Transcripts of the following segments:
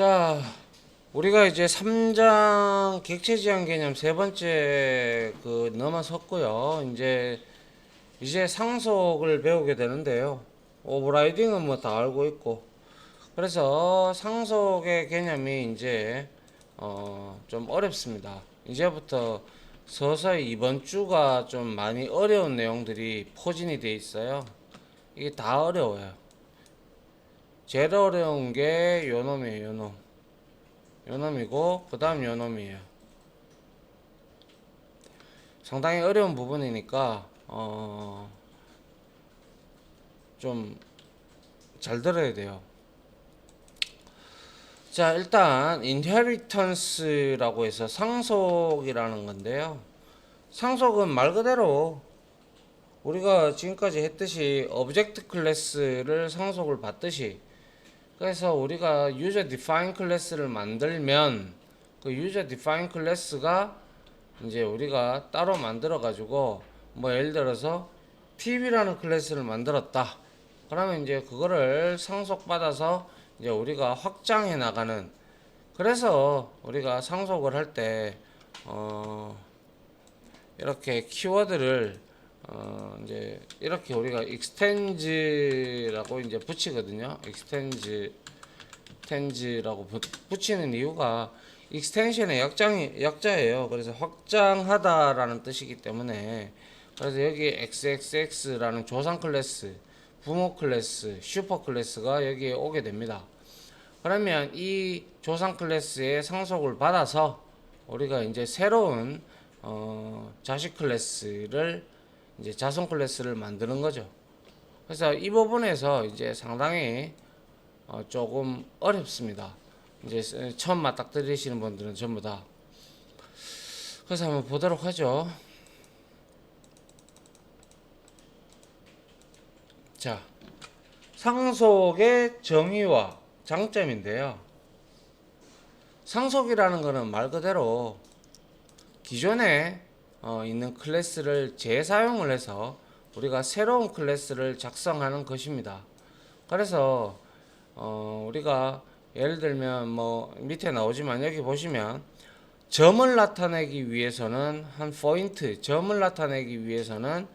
자, 우리가 이제 3장 객체 지향 개념 세 번째 그 넘어섰고요. 이제 이제 상속을 배우게 되는데요. 오버라이딩은 뭐 다 알고 있고. 그래서 상속의 개념이 이제 어 좀 어렵습니다. 이제부터 서서히 이번 주가 좀 많이 어려운 내용들이 포진이 돼 있어요. 이게 다 어려워요. 제일 어려운 게 요놈이에요, 요놈. 요놈이고, 그 다음 요놈이에요. 상당히 어려운 부분이니까, 어, 좀, 잘 들어야 돼요. 자, 일단, inheritance라고 해서 상속이라는 건데요. 상속은 말 그대로 우리가 지금까지 했듯이 오브젝트 클래스를 상속을 받듯이 그래서 우리가 유저 디파인 클래스를 만들면 그 유저 디파인 클래스가 이제 우리가 따로 만들어 가지고 뭐 예를 들어서 tv라는 클래스를 만들었다. 그러면 이제 그거를 상속받아서 이제 우리가 확장해 나가는. 그래서 우리가 상속을 할때 어 이렇게 키워드를 어 이제 이렇게 우리가 extend라고 이제 붙이거든요. extend라고 부- 붙이는 이유가 extension의 약장이 약자예요. 그래서 확장하다라는 뜻이기 때문에 그래서 여기 xxx라는 조상 클래스, 부모 클래스, 슈퍼 클래스가 여기에 오게 됩니다. 그러면 이 조상 클래스의 상속을 받아서 우리가 이제 새로운 어, 자식 클래스를 이제 자손 클래스를 만드는 거죠. 그래서 이 부분에서 이제 상당히 어, 조금 어렵습니다. 이제 스- 처음 맞닥뜨리시는 분들은 전부 다. 그래서 한번 보도록 하죠. 자, 상속의 정의와 장점인데요. 상속이라는 것은 말 그대로 기존에 어, 있는 클래스를 재사용을 해서 우리가 새로운 클래스를 작성하는 것입니다. 그래서 어, 우리가 예를 들면 뭐 밑에 나오지만 여기 보시면 점을 나타내기 위해서는 한 포인트 점을 나타내기 위해서는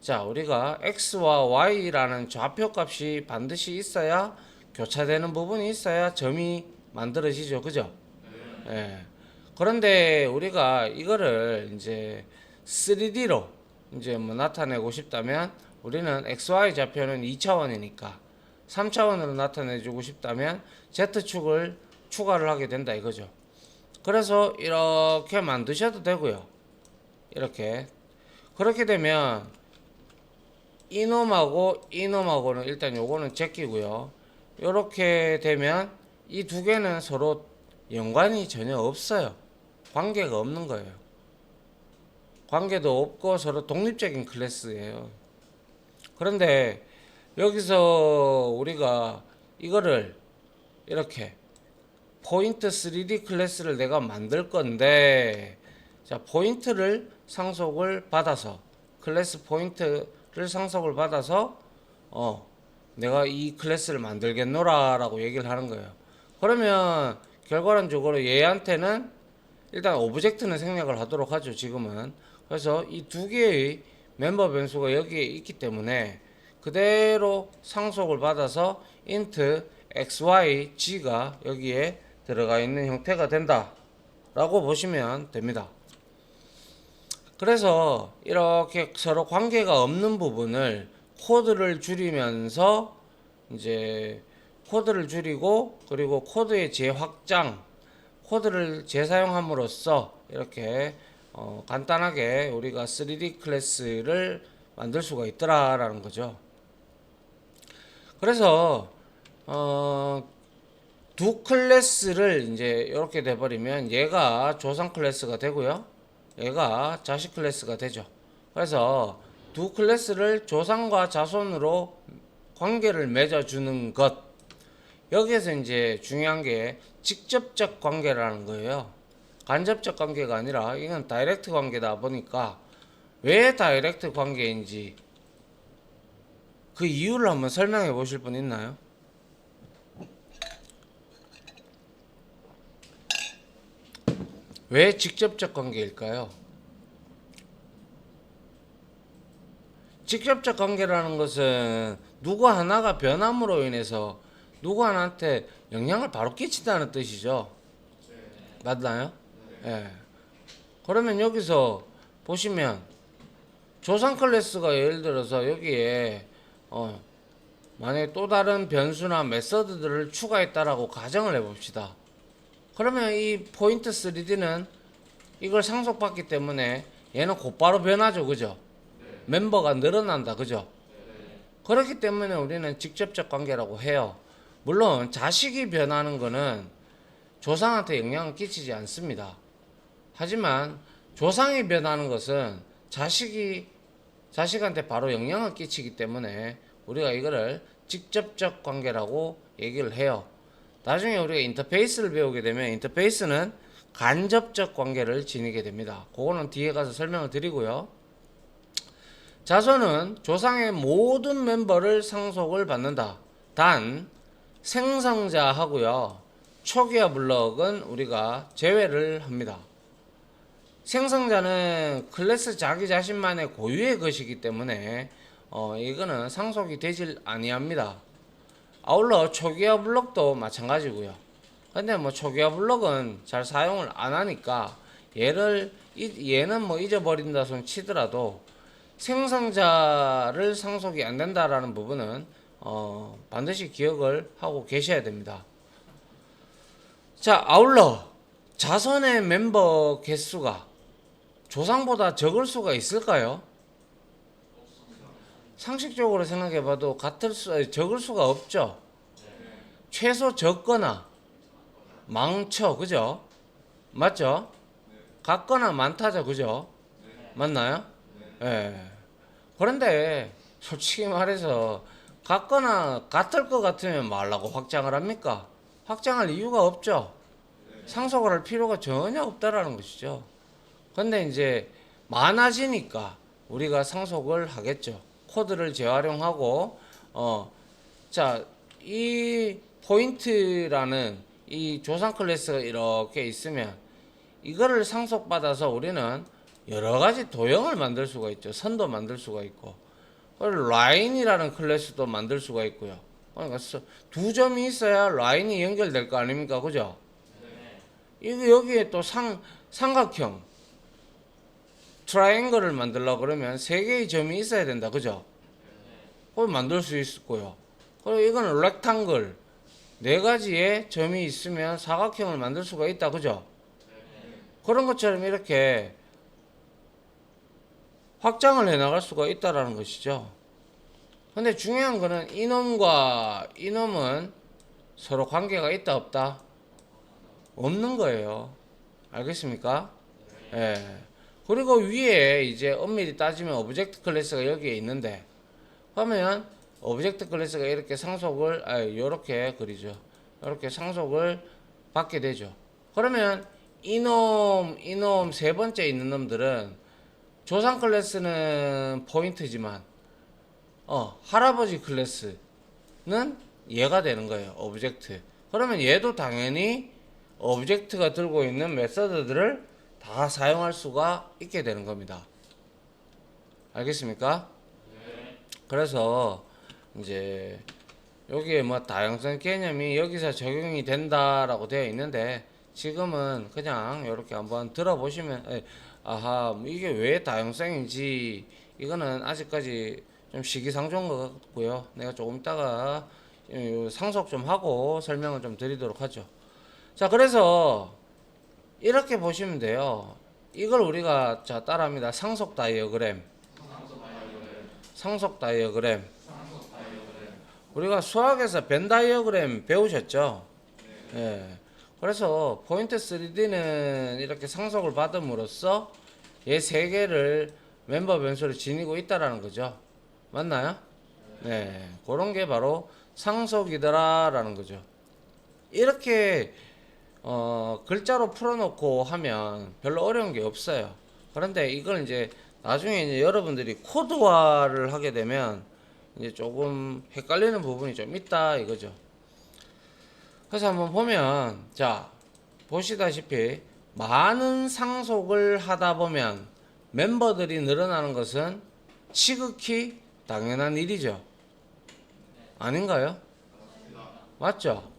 자 우리가 x와 y라는 좌표 값이 반드시 있어야 교차되는 부분이 있어야 점이 만들어지죠 그죠 예. 그런데 우리가 이거를 이제 3D로 이제 뭐 나타내고 싶다면 우리는 XY 좌표는 2차원이니까 3차원으로 나타내주고 싶다면 Z축을 추가를 하게 된다 이거죠. 그래서 이렇게 만드셔도 되고요. 이렇게. 그렇게 되면 이놈하고 이놈하고는 일단 요거는 제끼고요. 이렇게 되면 이 두 개는 서로 연관이 전혀 없어요. 관계가 없는 거예요. 관계도 없고 서로 독립적인 클래스예요. 그런데 여기서 우리가 이거를 이렇게 포인트 3D 클래스를 내가 만들 건데 자 포인트를 상속을 받아서 클래스 포인트를 상속을 받아서 어 내가 이 클래스를 만들겠노라 라고 얘기를 하는 거예요. 그러면 결과론적으로 얘한테는 일단 오브젝트는 생략을 하도록 하죠. 지금은 그래서 이 두 개의 멤버 변수가 여기에 있기 때문에 그대로 상속을 받아서 int xy g가 여기에 들어가 있는 형태가 된다 라고 보시면 됩니다. 그래서 이렇게 서로 관계가 없는 부분을 코드를 줄이면서 이제 코드를 줄이고 그리고 코드의 재확장 코드를 재사용함으로써 이렇게 어, 간단하게 우리가 3D 클래스를 만들 수가 있더라라는 거죠. 그래서 어, 두 클래스를 이제 이렇게 돼버리면 얘가 조상 클래스가 되고요. 얘가 자식 클래스가 되죠. 그래서 두 클래스를 조상과 자손으로 관계를 맺어주는 것. 여기에서 이제 중요한 게 직접적 관계라는 거예요. 간접적 관계가 아니라 이건 다이렉트 관계다 보니까 왜 다이렉트 관계인지 그 이유를 한번 설명해 보실 분 있나요? 왜 직접적 관계일까요? 직접적 관계라는 것은 누구 하나가 변함으로 인해서 누구 하나한테 영향을 바로 끼친다는 뜻이죠. 맞나요? 예. 그러면 여기서 보시면 조상 클래스가 예를 들어서 여기에 어 만약에 또 다른 변수나 메서드들을 추가했다라고 가정을 해봅시다. 그러면 이 포인트 3D는 이걸 상속받기 때문에 얘는 곧바로 변하죠, 그죠? 멤버가 늘어난다, 그죠? 그렇기 때문에 우리는 직접적 관계라고 해요. 물론 자식이 변하는 거는 조상한테 영향을 끼치지 않습니다. 하지만 조상이 변하는 것은 자식이 자식한테 바로 영향을 끼치기 때문에 우리가 이거를 직접적 관계라고 얘기를 해요. 나중에 우리가 인터페이스를 배우게 되면 인터페이스는 간접적 관계를 지니게 됩니다. 그거는 뒤에 가서 설명을 드리고요. 자손은 조상의 모든 멤버를 상속을 받는다. 단 생성자하고요. 초기화 블럭은 우리가 제외를 합니다. 생성자는 클래스 자기 자신만의 고유의 것이기 때문에 어, 이거는 상속이 되질 아니합니다. 아울러 초기화 블럭도 마찬가지고요. 근데 뭐 초기화 블럭은 잘 사용을 안 하니까 얘를 이- 얘는 뭐 잊어버린다 손 치더라도 생성자를 상속이 안 된다라는 부분은 어, 반드시 기억을 하고 계셔야 됩니다. 자, 아울러 자선의 멤버 개수가 조상보다 적을 수가 있을까요? 상식적으로 생각해 봐도 같을 수, 적을 수가 없죠. 최소 적거나 망쳐, 그죠? 맞죠? 같거나 많다죠, 그죠? 맞나요? 예. 그런데 솔직히 말해서 같거나 같을 것 같으면 말라고 확장을 합니까? 확장할 이유가 없죠. 상속을 할 필요가 전혀 없다라는 것이죠. 근데 이제 많아지니까 우리가 상속을 하겠죠. 코드를 재활용하고 어, 자, 이 포인트라는 이 조상 클래스가 이렇게 있으면 이거를 상속받아서 우리는 여러 가지 도형을 만들 수가 있죠. 선도 만들 수가 있고 라인이라는 클래스도 만들 수가 있고요. 그러니까 서- 두 점이 있어야 라인이 연결될 거 아닙니까? 그죠? 이거 여기에 또 상, 삼각형 트라이앵글을 만들려고 그러면 세 개의 점이 있어야 된다. 그죠? 그걸 만들 수 있고요. 그리고 이거는 렉탕글 네 가지의 점이 있으면 사각형을 만들 수가 있다. 그죠? 그런 것처럼 이렇게 확장을 해 나갈 수가 있다라는 것이죠. 근데 중요한 거는 이놈과 이놈은 서로 관계가 있다 없다 없는 거예요. 알겠습니까? 예. 그리고 위에 이제 엄밀히 따지면 오브젝트 클래스가 여기에 있는데 그러면 오브젝트 클래스가 이렇게 상속을 아 요렇게 그리죠. 이렇게 상속을 받게 되죠. 그러면 이놈 이놈 세 번째 있는 놈들은 조상 클래스는 포인트지만 어 할아버지 클래스는 얘가 되는 거예요. 오브젝트. 그러면 얘도 당연히 오브젝트가 들고 있는 메서드들을 다 사용할 수가 있게 되는 겁니다. 알겠습니까? 그래서 이제 여기에 뭐 다양성 개념이 여기서 적용이 된다라고 되어 있는데 지금은 그냥 이렇게 한번 들어보시면 에, 아하 뭐 이게 왜 다양성인지 이거는 아직까지 좀 시기상조인 것 같고요. 내가 조금 이 상속 좀 하고 설명을 좀 드리도록 하죠. 자 그래서 이렇게 보시면 돼요. 이걸 우리가 자 따라합니다. 상속 다이어그램. 상속 다이어그램. 우리가 수학에서 벤 다이어그램 배우셨죠? 예. 그래서 포인트 3D는 이렇게 상속을 받음으로써 얘 세 개를 멤버 변수로 지니고 있다라는 거죠. 맞나요? 네. 그런 게 바로 상속이더라라는 거죠. 이렇게 어, 글자로 풀어놓고 하면 별로 어려운 게 없어요. 그런데 이걸 이제 나중에 이제 여러분들이 코드화를 하게 되면 이제 조금 헷갈리는 부분이 좀 있다 이거죠. 그래서 한번 보면 자 보시다시피 많은 상속을 하다 보면 멤버들이 늘어나는 것은 지극히 당연한 일이죠. 아닌가요? 맞죠?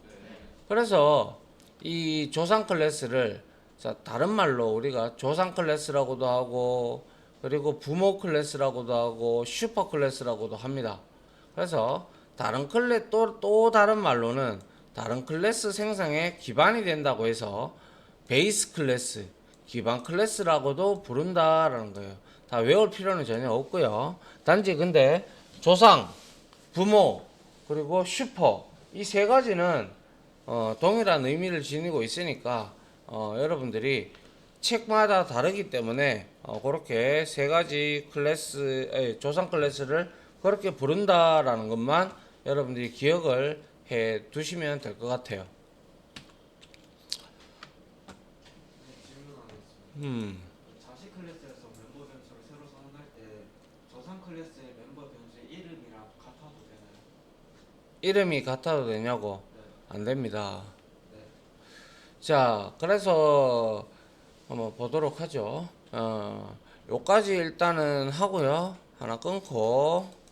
그래서 이 조상 클래스를 자, 다른 말로 우리가 조상 클래스라고도 하고 그리고 부모 클래스라고도 하고 슈퍼 클래스라고도 합니다. 그래서 다른 클래 또, 또 다른 말로는 다른 클래스 생성에 기반이 된다고 해서 베이스 클래스, 기반 클래스라고도 부른다라는 거예요. 다 외울 필요는 전혀 없고요. 단지 근데 조상, 부모, 그리고 슈퍼 이 세 가지는 어, 동일한 의미를 지니고 있으니까 어, 여러분들이 책마다 다르기 때문에 어, 그렇게 세 가지 클래스, 에, 조상 클래스를 그렇게 부른다라는 것만 여러분들이 기억을 해 두시면 될 것 같아요. 음, 자식 클래스에서 멤버 변수를 새로 선언할 때 저상 클래스의 멤버 변수의 이름이랑 같아도 되나요? 이름이 같아도 되냐고? 네. 안 됩니다. 네. 자, 그래서 한번 보도록 하죠. 어, 요까지 일단은 하고요. 하나 끊고